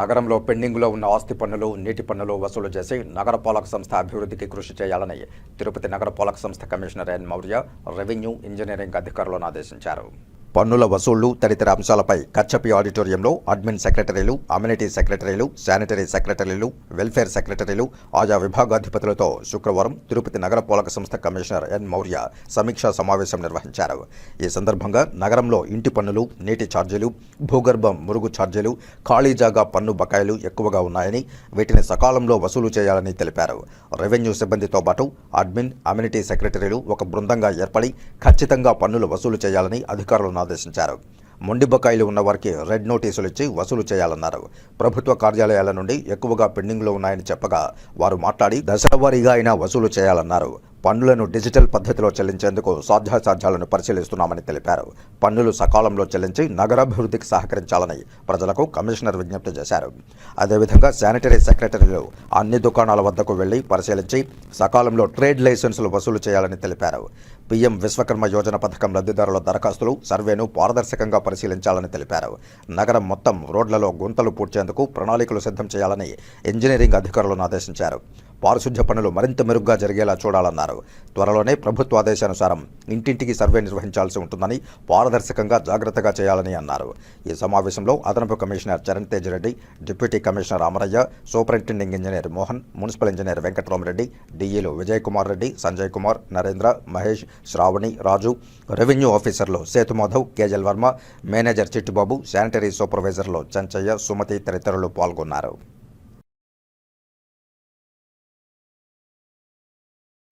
నగరంలో పెండింగ్లో ఉన్న ఆస్తి పన్నులు నీటి పన్నులు వసూలు చేసి నగరపాలక సంస్థ అభివృద్ధికి కృషి చేయాలని తిరుపతి నగరపాలక సంస్థ commissioner N Maurya revenue engineering అధికారులను ఆదేశించారు. పన్నుల వసూళ్ళు తదితర అంశాలపై కచ్చపి ఆడిటోరియంలో అడ్మిన్ సెక్రటరీలు అమ్యూనిటీ సెక్రటరీలు శానిటరీ సెక్రటరీలు వెల్ఫేర్ సెక్రటరీలు ఆయా విభాగాధిపతులతో శుక్రవారం తిరుపతి నగర పాలక సంస్థ కమిషనర్ ఎన్ మౌర్య సమీక్షా సమావేశం నిర్వహించారు. ఈ సందర్భంగా నగరంలో ఇంటి పన్నులు నీటి ఛార్జీలు భూగర్భం మురుగు ఛార్జీలు ఖాళీ జాగా పన్ను బకాయిలు ఎక్కువగా ఉన్నాయని వీటిని సకాలంలో వసూలు చేయాలని తెలిపారు. రెవెన్యూ సిబ్బందితో పాటు అడ్మిన్ అమ్యూనిటీ సెక్రటరీలు ఒక బృందంగా ఏర్పడి ఖచ్చితంగా పన్నులు వసూలు చేయాలని అధికారులు ఆదేశించారు. మొండి బకాయిలు ఉన్న వారికి రెడ్ నోటీసులు ఇచ్చి వసూలు చేయాలన్నారు. ప్రభుత్వ కార్యాలయాల నుండి ఎక్కువగా పెండింగ్లో ఉన్నాయని చెప్పగా వారు మాట్లాడి దశలవారీగా అయినా వసూలు చేయాలన్నారు. పన్నులను డిజిటల్ పద్ధతిలో చెల్లించేందుకు సాధ్యాసాధ్యాలను పరిశీలిస్తున్నామని తెలిపారు. పన్నులు సకాలంలో చెల్లించి నగరాభివృద్ధికి సహకరించాలని ప్రజలకు కమిషనర్ విజ్ఞప్తి చేశారు. అదేవిధంగా శానిటరీ సెక్రటరీలు అన్ని దుకాణాల వద్దకు వెళ్ళి పరిశీలించి సకాలంలో ట్రేడ్ లైసెన్సులు వసూలు చేయాలని తెలిపారు. పీఎం విశ్వకర్మ యోజన పథకం లబ్ధిదారుల దరఖాస్తులు సర్వేను పారదర్శకంగా పరిశీలించాలని తెలిపారు. నగరం మొత్తం రోడ్లలో గుంతలు పూడ్చేందుకు ప్రణాళికలు సిద్ధం చేయాలని ఇంజనీరింగ్ అధికారులను ఆదేశించారు. పారిశుధ్య పనులు మరింత మెరుగ్గా జరిగేలా చూడాలన్నారు. త్వరలోనే ప్రభుత్వ ఆదేశానుసారం ఇంటింటికి సర్వే నిర్వహించాల్సి ఉంటుందని పారదర్శకంగా జాగ్రత్తగా చేయాలని అన్నారు. ఈ సమావేశంలో అదనపు commissioner Charan Tej Reddy deputy commissioner Amarayya superintending engineer Mohan municipal engineer Venkataramareddy డిఈలు Vijay Kumar Reddy Sanjay Kumar Narendra Mahesh Shravani Raju revenue ఆఫీసర్లు సేతుమాధవ్ కేజల్ వర్మ మేనేజర్ చిట్టుబాబు శానిటరీ సూపర్వైజర్లు చెంచయ్య సుమతి తదితరులు పాల్గొన్నారు.